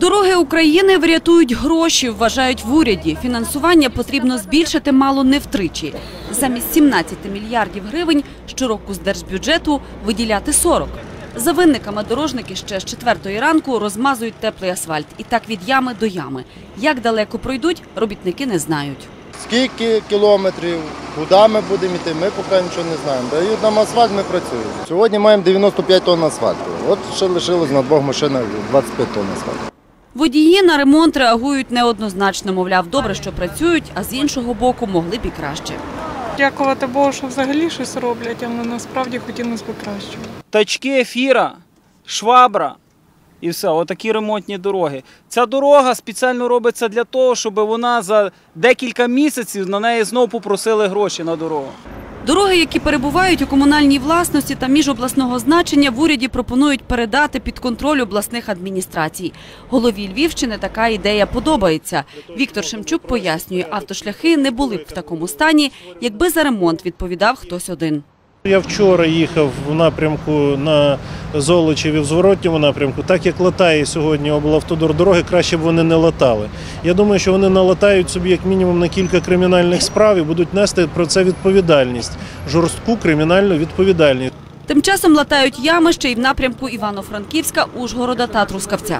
Дороги України врятують гроші, вважають в уряді. Фінансування потрібно збільшити мало не втричі. Замість 17 мільярдів гривень щороку з держбюджету виділяти 40. За винниками дорожники ще з четвертої ранку розмазують теплий асфальт. І так від ями до ями. Як далеко пройдуть, робітники не знають. Скільки кілометрів, куди ми будемо йти, ми поки нічого не знаємо. Дають нам асфальт, ми працюємо. Сьогодні маємо 95 тонн асфальту. От ще лишилось на двох машинах 25 тонн асфальту. Водії на ремонт реагують неоднозначно. Мовляв, добре, що працюють, а з іншого боку могли б і краще. Дякувати Богу, що взагалі щось роблять, але насправді хотілося б краще. тачки, фіра, швабра і все, отакі ремонтні дороги. Ця дорога спеціально робиться для того, щоб вона за декілька місяців на неї знову попросили гроші на дорогу. Дороги, які перебувають у комунальній власності та міжобласного значення, в уряді пропонують передати під контроль обласних адміністрацій. Голові Львівщини така ідея подобається. Віктор Шемчук пояснює, автошляхи не були б в такому стані, якби за ремонт відповідав хтось один. Я вчора їхав в напрямку на Золочів і в зворотньому напрямку. Так як латає сьогодні облавтодор дороги, краще б вони не латали. Я думаю, що вони налатають собі як мінімум на кілька кримінальних справ і будуть нести про це відповідальність, жорстку кримінальну відповідальність. Тим часом латають ями ще й в напрямку Івано-Франківська, Ужгорода та Трускавця.